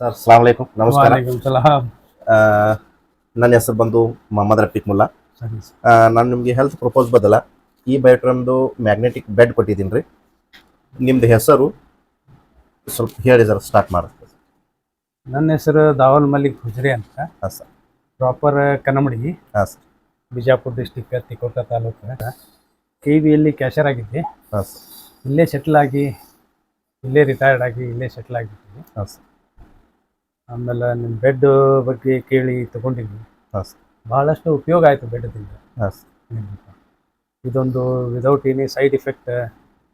Sir ಸಲಾಮ್ ಅಲೈಕುಮ್ ನಮಸ್ಕಾರ ನನ್ನ ಹೆಸರು ಬಂದು ಮೊಹಮ್ಮದ್ ರಫೀಕ್ ಮುಲ್ಲಾ. ಆ, ನಾನು ನಿಮಗೆ ಹೆಲ್ತ್ ಪ್ರಪೋಸ್ ಬದಲ ಈ ಬಯೋಟ್ರಮ್ದು ಮ್ಯಾಗ್ನೆಟಿಕ್ ಬೆಡ್ ಕೊಟ್ಟಿದ್ದೀನಿ ರೀ. ನಿಮ್ದು ಹೆಸರು? ಸ್ವಲ್ಪ ಹೇಳಿ ಸರ್ ಸ್ಟಾರ್ಟ್ ಮಾಡುತ್ತೆ ನನ್ನ ಹೆಸರು ದಾವಲ್ ಮಲ್ಲಿಕ್ ಹುಜ್ರಿ ಅಂತ. ಹಾಂ ಸರ್ ಪ್ರಾಪರ್ ಕನ್ನಮಡಿ ಹಾಂ sir Bijapur district Tikota taluk K ವಿಯಲ್ಲಿ ಕ್ಯಾಶರ್ ಆಗಿದ್ದೆ. ಹಾಂ ಸರ್ ಇಲ್ಲೇ ಸೆಟ್ಲ್ ಆಗಿ ಇಲ್ಲೇ ರಿಟೈರ್ಡ್ ಆಗಿ ಇಲ್ಲೇ ಸೆಟ್ಲ್ ಆಗಿದ್ದೀನಿ. ಹಾಂ ಸರ್ ಆಮೇಲೆ ನಿಮ್ಮ ಬೆಡ್ ಬಗ್ಗೆ ಕೇಳಿ ತಗೊಂಡಿದ್ವಿ. ಹಾಂ ಸರ್ ಭಾಳಷ್ಟು ಉಪಯೋಗ ಆಯಿತು ಬೆಡ್ದಿಂದ ಹಾಂ ಸರ್ ಇದೊಂದು ವಿದೌಟ್ ಎನಿ ಸೈಡ್ ಇಫೆಕ್ಟ್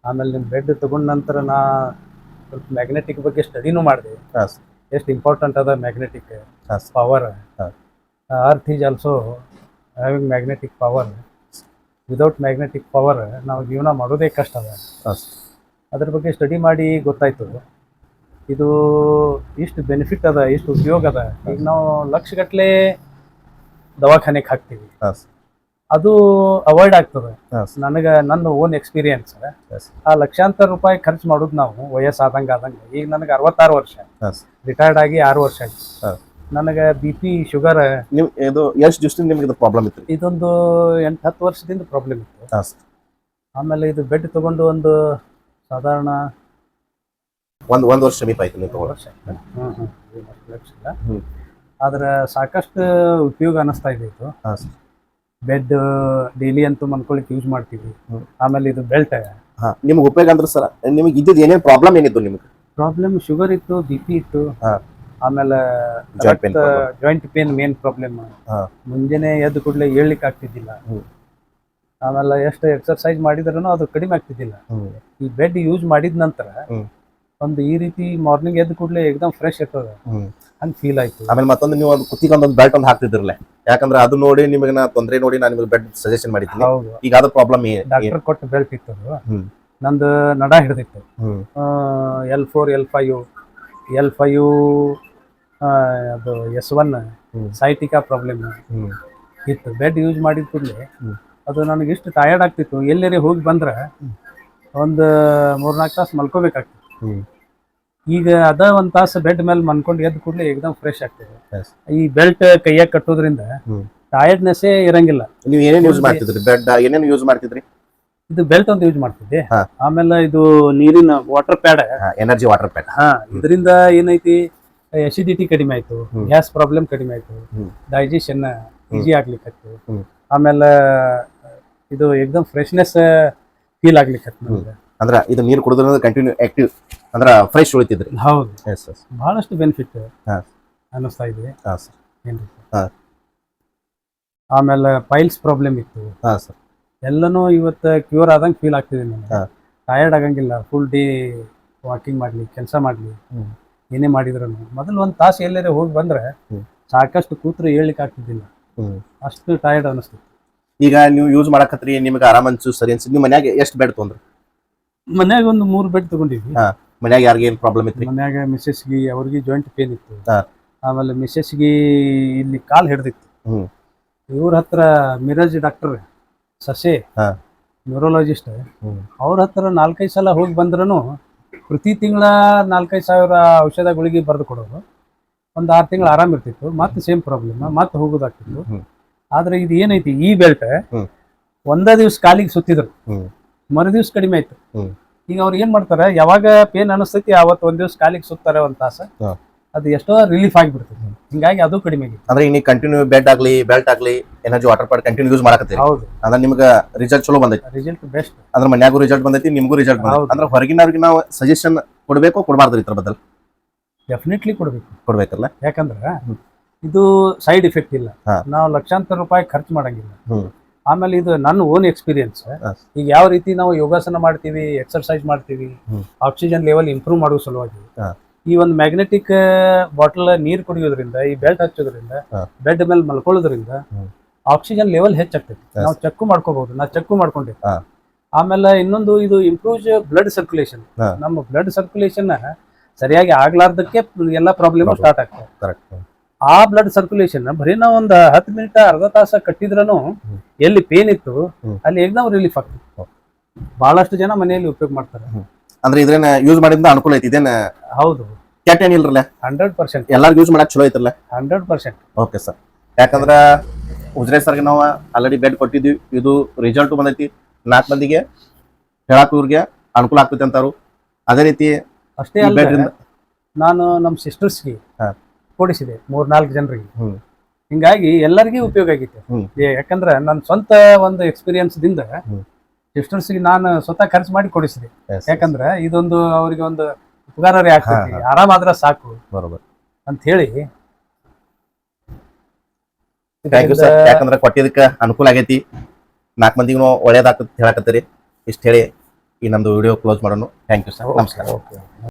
ಆಮೇಲೆ ನಿಮ್ಮ ಬೆಡ್ ತಗೊಂಡ ನಂತರ ನಾ ಸ್ವಲ್ಪ ಮ್ಯಾಗ್ನೆಟಿಕ್ ಬಗ್ಗೆ ಸ್ಟಡಿನೂ ಮಾಡಿದೆ. ಹಾಂ ಸರ್ ಎಷ್ಟು ಇಂಪಾರ್ಟೆಂಟ್ ಅದ magnetic power earth is also having magnetic power without magnetic power ನಾವು ಜೀವನ ಮಾಡೋದೇ ಕಷ್ಟ ಅದ. ಅದ್ರ ಬಗ್ಗೆ ಸ್ಟಡಿ ಮಾಡಿ ಗೊತ್ತಾಯ್ತು. ಇದು ಇಷ್ಟು ಬೆನಿಫಿಟ್ ಅದ ಎಷ್ಟು ಉಪಯೋಗ ಅದ. ಈಗ ನಾವು ಲಕ್ಷಗಟ್ಟಲೆ ದವಾಖಾನೆಗೆ ಹಾಕ್ತೀವಿ. ಹಾಂ ಸರ್. ಅದು ಅವಾಯ್ಡ್ ಆಗ್ತದೆ. ಹಾಂ ಸರ್. ನನಗೆ ನನ್ನ ಓನ್ ಎಕ್ಸ್ಪೀರಿಯನ್ಸ್ ಆ ಲಕ್ಷಾಂತರ ರೂಪಾಯಿ ಖರ್ಚು ಮಾಡೋದು ನಾವು ವಯಸ್ಸಾದಂಗೆ ಆದಂಗೆ. ಈಗ ನನಗೆ ಅರವತ್ತಾರು ವರ್ಷ. ಹಾಂ ಸರ್. ರಿಟೈರ್ಡ್ ಆಗಿ ಆರು ವರ್ಷ ಆಯ್ತು. ಹಾಂ. ನನಗೆ ಬಿ ಪಿ ಶುಗರ್ ನೀವು ಇದು ಎಷ್ಟು ದಿವಸದಿಂದ ನಿಮ್ಗೆ ಇದು ಪ್ರಾಬ್ಲಮ್ ಇತ್ತು ಇದೊಂದು ಎಂಟು ಹತ್ತು ವರ್ಷದಿಂದ ಪ್ರಾಬ್ಲಮ್ ಇತ್ತು. ಹಾಂ ಸರ್. ಆಮೇಲೆ ಇದು ಬೆಡ್ ತಗೊಂಡು ಒಂದು ಸಾಧಾರಣ ಒಂದು ಒಂದು ವರ್ಷ ಸಮೀಪ ಆಯ್ತು ನೀವು ತಗೊಳ್ಳೋ ವರ್ಷ. ಹ್ಞೂ ಆದ್ರೆ ಸಾಕಷ್ಟು ಉಪಯೋಗ ಅನಿಸ್ತಾ ಇದೆ ಇದು ಹಾಂ ಸರ್ ಬೆಡ್ ಡೈಲಿ ಅಂತೂ ಮನ್ಕೊಳಿಕ್ ಯೂಸ್ ಮಾಡ್ತೀವಿ. ಆಮೇಲೆ ಇದು ಬೆಲ್ಟ್ ಹಾಂ ನಿಮ್ಗೆ ಉಪಯೋಗ ಅಂದ್ರೆ ಸರ್ ನಿಮಗೆ ಇದ್ದಿದ್ದು ಏನೇನು ಪ್ರಾಬ್ಲಮ್ ಏನಿದ್ದು ನಿಮ್ಗೆ? ಪ್ರಾಬ್ಲಮ್ ಶುಗರ್ ಇತ್ತು ಬಿ ಪಿ ಇತ್ತು. ಹಾ. ಆಮೇಲೆ Joint pain problem. Joint pain main problem ಹಾ. ಮುಂಜಾನೆ ಎದ್ದು ಕೂಡಲೇ ಏಳ್ಲಿಕ್ಕೆ ಆಗ್ತಿದ್ದಿಲ್ಲ. ಹ್ಮ್. ಆಮೇಲೆ ಎಷ್ಟು ಎಕ್ಸರ್ಸೈಸ್ ಮಾಡಿದ್ರೂ ಅದು ಕಡಿಮೆ ಆಗ್ತಿದ್ದಿಲ್ಲ. ಹ್ಞೂ ಈ ಬೆಡ್ ಯೂಸ್ ಮಾಡಿದ ನಂತರ ಹ್ಮ್. ಒಂದು ಈ ರೀತಿ ಮಾರ್ನಿಂಗ್ ಎದ್ದು ಕೂಡಲೇ ಎಕ್ದಮ್ ಫ್ರೆಶ್ ಇರ್ತದೆ. ಹಂಗೆ ಫೀಲ್ ಆಯ್ತು. ಆಮೇಲೆ ಮತ್ತೊಂದು ನೀವು ಒಂದು ಕುತ್ತಿಗೊಂದು ಒಂದು ಬೆಲ್ಟ್ ಒಂದು ಹಾಕ್ತಿದ್ರಲ್ಲ. ಯಾಕಂದ್ರೆ ಅದು ನೋಡಿ ನಿಮಗೆ ನಾ ತೊಂದರೆ ನೋಡಿ ನಾನು ನಿಮಗೆ ಬೆಡ್ ಸಜೆಷನ್ ಮಾಡಿದ್ದೀನಿ. ಹೌದು. ಈಗ ಅದು ಪ್ರಾಬ್ಲಮ್ ಡಾಕ್ಟರ್ ಕೊಟ್ಟ ಬೆಲ್ಟ್ ಇತ್ತು ಅದು. ನಂದು ನಡ ಹಿಡಿದಿತ್ತು. L four L five L five ಅದು ಎಸ್ ಒನ್. ಸೈಟಿಕಾ ಪ್ರಾಬ್ಲಮ್ ಇತ್ತು. ಬೆಡ್ ಯೂಸ್ ಮಾಡಿದ ಕೂಡಲೇ ಅದು ನನಗೆ ಇಷ್ಟು ಟಯರ್ಡ್ ಆಗ್ತಿತ್ತು. ಎಲ್ಲೆರೆ ಹೋಗಿ ಬಂದ್ರೆ ಒಂದು ಮೂರ್ನಾಲ್ಕು ತಾಸು ಮಲ್ಕೋಬೇಕಾಗ್ತಿತ್ತು. ಈಗ ಅದ ಒಂದ್ ತಾಸು ಬೆಡ್ ಮೇಲೆ ಮನ್ಕೊಂಡು ಎದ್ದು ಕೂಡಲೇ ಏಕದಮ್ ಫ್ರೆಶ್ ಆಗ್ತದೆ. ಈ ಬೆಲ್ಟ್ ಕೈಯಾಗ ಕಟ್ಟೋದ್ರಿಂದ ಟಯರ್ಡ್ನೆಸ್ ಇರಂಗಿಲ್ಲ. ನೀವು ಏನೇನು ಯೂಸ್ ಮಾಡ್ತಿದ್ರಿ? ಬೆಡ್ ಏನೇನು ಯೂಸ್ ಮಾಡ್ತಿದ್ರಿ? ಇದು ಬೆಲ್ಟ್ ಅಂತ ಯೂಸ್ ಮಾಡ್ತಿದ್ದೆ. ಆಮೇಲೆ ಇದು ನೀರಿನ water pad energy water pad ಹಾ ಇದರಿಂದ ಏನೈತಿ? ಎಸಿಡಿಟಿ ಕಡಿಮೆ ಆಯ್ತು ಗ್ಯಾಸ್ ಪ್ರಾಬ್ಲಮ್ ಕಡಿಮೆ ಆಯ್ತು. ಡೈಜೆಷನ್ ಈಸಿ ಆಗ್ಲಿಕ್ಕೆ. ಆಮೇಲೆ ಇದು ಎಕ್ದಮ್ ಫ್ರೆಶ್ನೆಸ್ ಫೀಲ್ ಆಗ್ಲಿಕ್ಕೆ ಅಂದ್ರೆ ಇದು ನೀರು ಕುಡಿದ್ರೆ ಕಂಟಿನ್ಯೂ ಆಕ್ಟಿವ್ ಅಂದ್ರೆ ಫ್ರೆಶ್ ಉಳಿತಿದ್ರಿ. ಹೌದು. ಎಸ್ ಎಸ್ ಬಹಳಷ್ಟು ಬೆನಿಫಿಟ್ ಹಾಂ. ಅನ್ನಿಸ್ತಾ ಇದೆ. ಹಾಂ ಸರ್ ಏನ್ರಿ ಹಾ. ಆಮೇಲೆ ಪೈಲ್ಸ್ ಪ್ರಾಬ್ಲಮ್ ಇತ್ತು. ಹಾಂ ಸರ್ ಎಲ್ಲನೂ ಇವತ್ತು ಕ್ಯೂರ್ ಆದಂಗೆ ಫೀಲ್ ಆಗ್ತಿದೆ ನಾನು ನನಗೆ ಟಯರ್ಡ್ ಆಗಂಗಿಲ್ಲ ಫುಲ್ ಡೇ ವಾಕಿಂಗ್ ಮಾಡಲಿ ಕೆಲಸ ಮಾಡಲಿ ಏನೇ ಮಾಡಿದ್ರು ಮೊದಲು ಒಂದು ತಾಸು ಎಲ್ಲೇ ಹೋಗಿ ಬಂದ್ರೆ ಸಾಕಷ್ಟು ಕೂತ್ರು ಹೇಳಲಿಕ್ಕೆ ಆಗ್ತಿದ್ದಿಲ್ಲ. ಅಷ್ಟು ಟಯರ್ಡ್ ಅನಿಸ್ತಿತ್ತು ಈಗ ನೀವು ಯೂಸ್ ಮಾಡಕತ್ರಿ ನಿಮಗೆ ಆರಾಮ ಅನ್ಸು ಸರಿ ಅನ್ಸಿದ್ ನಿಮ್ಮ ಮನ್ಯಾಗ ಎಷ್ಟು ಬೆಡ್ ತೊಂದ್ರಿ? ಮನ್ಯಾಗ ಒಂದು ಮೂರು ಬೆಡ್ ತಗೊಂಡಿದ್ವಿ ಹಾ. ಮನ್ಯಾಗ ಯಾರಿಗೆ ಏನು ಪ್ರಾಬ್ಲಮ್ ಇತ್ತು ಮನ್ಯಾಗ ಮಿಸ್ಸಸ್ಗೆ ಅವ್ರಿಗೆ ಜಾಯಿಂಟ್ ಪೇನ್ ಇತ್ತು ಹಾ. ಆಮೇಲೆ ಮಿಸ್ಸಸ್ಗೆ ಇಲ್ಲಿ ಕಾಲ್ ಹಿಡ್ದಿತ್ತು ಹ್ಮ್. ಇವ್ರ ಹತ್ರ ಮಿರಾಜ್ ಡಾಕ್ಟರ್ ಸಸೆ ಹಾ. ನ್ಯೂರೋಲಜಿಸ್ಟ್ ಹ್ಮ್. ಅವ್ರ ಹತ್ರ ನಾಲ್ಕೈದು ಸಲ ಹೋಗಿ ಬಂದ್ರೂ ಪ್ರತಿ ತಿಂಗಳ ನಾಲ್ಕೈದು ಸಾವಿರ ಔಷಧ ಗುಳಿಗೆ ಬರೆದು ಕೊಡೋದು ಒಂದು ಆರು ತಿಂಗಳು ಆರಾಮ್ ಇರ್ತಿತ್ತು ಮತ್ತೆ ಸೇಮ್ ಪ್ರಾಬ್ಲಮ್ ಮತ್ತೆ ಹೋಗೋದಾಗ್ತಿತ್ತು ಹ್ಮ್. ಆದ್ರೆ ಇದು ಏನೈತಿ ಈ ಬೆಲ್ಟ್ ಹ್ಮ್. ಒಂದೇ ದಿವ್ಸ ಕಾಲಿಗೆ ಸುತ್ತಿದ್ರು ಹ್ಮ್. ಮರು ದಿವ್ಸ ಕಡಿಮೆ ಆಯ್ತು. ಈಗ ಅವ್ರು ಏನ್ ಮಾಡ್ತಾರೆ ಯಾವಾಗ ಪೇನ್ ಅನಿಸ್ತೈತಿ ಅವತ್ತು ಒಂದ್ ದಿವ್ಸ ಕಾಲಿಗೆ ಸುತ್ತಾರೆ ಒಂದ್ ತಾಸ. ಅದು ಎಷ್ಟೋ ರಿಲೀಫ್ ಆಗಿಬಿಡ್ತದೆ. ಹಿಂಗಾಗಿ ಅದು ಕಡಿಮೆ ಆಗಿತ್ತು. ಅಂದ್ರೆ ಈಗ ಕಂಟಿನ್ಯೂ ಬೆಡ್ ಆಗ್ಲಿ ಬೆಲ್ಟ್ ಆಗ್ಲಿ energy water part continue use ಮಾಡಕತ್ತೀರಿ? ಹೌದು. ಅಂದ್ರೆ ನಿಮ್ಗೆ ರಿಸಲ್ಟ್ ಚಲೋ ಬಂದೈತಿ. ರಿಸಲ್ಟ್ ಬೆಸ್ಟ್ ಅಂದ್ರೆ ಮನ್ಯಾಗೂ ರಿಸಲ್ಟ್ ಬಂದೈತಿ ನಿಮಗೂ ರಿಸಲ್ಟ್ ಬಂದೈತಿ. ಅಂದ್ರೆ ಹೊರಗಿನವ್ರಿಗೆ ನಾವು ಸಜೆಷನ್ ಕೊಡಬೇಕು ಕೊಡಬಾರ್ದು ಇದ್ರ ಬದಲು? ಡೆಫಿನೆಟ್ಲಿ ಕೊಡಬೇಕು. ಕೊಡ್ಬೇಕಲ್ಲ? ಯಾಕಂದ್ರೆ ಇದು ಸೈಡ್ ಇಫೆಕ್ಟ್ ಇಲ್ಲ. ನಾವು ಲಕ್ಷಾಂತರ ರೂಪಾಯಿ ಖರ್ಚು ಮಾಡಂಗಿಲ್ಲ. ಆಮೇಲೆ ಇದು ನನ್ನ ಓನ್ ಎಕ್ಸ್ಪೀರಿಯನ್ಸ್ ಈಗ ಯಾವ ರೀತಿ ನಾವು ಯೋಗಾಸನ ಮಾಡ್ತೀವಿ ಎಕ್ಸರ್ಸೈಸ್ ಮಾಡ್ತೀವಿ ಆಕ್ಸಿಜನ್ ಲೆವೆಲ್ ಇಂಪ್ರೂವ್ ಮಾಡುವ ಸಲುವಾಗಿ. ಈ ಒಂದು ಮ್ಯಾಗ್ನೆಟಿಕ್ ಬಾಟಲ್ ನೀರು ಕುಡಿಯೋದ್ರಿಂದ ಈ ಬೆಲ್ಟ್ ಹಚ್ಚೋದ್ರಿಂದ. ಬೆಡ್ ಮೇಲೆ ಮಲ್ಕೊಳ್ಳೋದ್ರಿಂದ ಆಕ್ಸಿಜನ್ ಲೆವೆಲ್ ಹೆಚ್ಚಾಗ್ತೈತಿ. Yes. ನಾವು ಚೆಕ್ ಮಾಡ್ಕೋಬಹುದು ನಾ ಚೆಕ್ ಮಾಡ್ಕೊಂಡೆ ಆಮೇಲೆ ಇನ್ನೊಂದು ಇದು ಇಂಪ್ರೂವ್ ಬ್ಲಡ್ ಸರ್ಕ್ಯುಲೇಷನ್. ನಮ್ಮ ಬ್ಲಡ್ ಸರ್ಕ್ಯುಲೇಷನ್ ಸರಿಯಾಗಿ ಆಗ್ಲಾರ್ದಕ್ಕೆ ಎಲ್ಲ ಪ್ರಾಬ್ಲಮ್. ಸ್ಟಾರ್ಟ್ ಆಗ್ತವೆ ಕರೆಕ್ಟ್ ಆ ಬ್ಲಡ್ ಸರ್ಕ್ಯುಲೇಷನ್ ಬರೀ ನಾವು ಒಂದು ಹತ್ತು ಮಿನಿಟ್ ಅರ್ಧ ತಾಸ ಕಟ್ಟಿದ್ರೂ ಎಲ್ಲಿ ಪೇನ್ ಇತ್ತು. ಅಲ್ಲಿ ನಾವು ರಿಲೀಫ್ ಆಗ್ತದೆ ಬಹಳಷ್ಟು ಜನ ಮನೆಯಲ್ಲಿ ಉಪಯೋಗ ಮಾಡ್ತಾರೆ. ಅಂದ್ರೆ ಇದ್ರೇನ ಯೂಸ್ ಮಾಡಿದ ಅನುಕೂಲ ಐತಿ ಇದೇನ ಹೌದು. ಕೆಟ್ಟ ಏನಿಲ್ರಲ್ಲ ಹಂಡ್ರೆಡ್ ಪರ್ಸೆಂಟ್ ಎಲ್ಲಾರು ಯೂಸ್ ಮಾಡಕ್ ಚಲೋ ಐತಲ್ಲ? ಹಂಡ್ರೆಡ್ ಪರ್ಸೆಂಟ್ ಓಕೆ ಸರ್ ಯಾಕಂದ್ರ ಉಜ್ರೆ ಸರ್ಗೆ ನಾವು ಆಲ್ರೆಡಿ ಬೆಡ್ ಕೊಟ್ಟಿದ್ವಿ ಇದು ರಿಸಲ್ಟ್ ಬಂದೈತಿ. ನಾಲ್ಕು ಮಂದಿಗೆ ಹೇಳಕ್ ಇವ್ರಿಗೆ ಅನುಕೂಲ ಆಗ್ತೈತೆ ಅಂತಾರು. ಅದೇ ರೀತಿ ಅಷ್ಟೇ ಅಲ್ಲ ನಾನು ನಮ್ಮ ಸಿಸ್ಟರ್ಸ್ಗೆ. ಕೊಡಿಸಿದೆ ಮೂರ್ ನಾಲ್ಕು ಜನರಿಗೆ. ಹಿಂಗಾಗಿ ಎಲ್ಲರಿಗೂ ಉಪಯೋಗ ಆಗಿತ್ತು ಯಾಕಂದ್ರೆ ನನ್ನ ಸ್ವಂತ ಒಂದು ಎಕ್ಸ್ಪೀರಿಯನ್ಸ್ ದಿಂದ ಸಿಸ್ಟರ್ಸ್ ನಾನು ಸ್ವತಃ ಖರ್ಚು ಮಾಡಿ ಕೊಡಿಸಿದೆ. ಯಾಕಂದ್ರೆ ಇದೊಂದು ಅವರಿಗೆ ಒಂದು ಉಪಕಾರರೇ ಆಗ್ತೈತಿ. ಹಾ, ಆರಾಮಾದ್ರ ಸಾಕು. ಬರೋಬರ್. ಅಂತ ಹೇಳಿ ಯಾಕಂದ್ರೆ ಕೊಟ್ಟಿದ್ದಕ್ಕೆ ಅನುಕೂಲ ಆಗೈತಿ. ನಾಲ್ಕು ಮಂದಿಗೂ ಒಳ್ಳೇದಾಗ್ತದೆ ಹೇಳಕತ್ತೀರಿ. ಇಷ್ಟು ಹೇಳಿ ಈ ನಮ್ದು ವಿಡಿಯೋ ಕ್ಲೋಸ್ ಮಾಡೋಣ. ಥ್ಯಾಂಕ್ ಯು ಸರ್ ನಮಸ್ಕಾರ. ಓಕೆ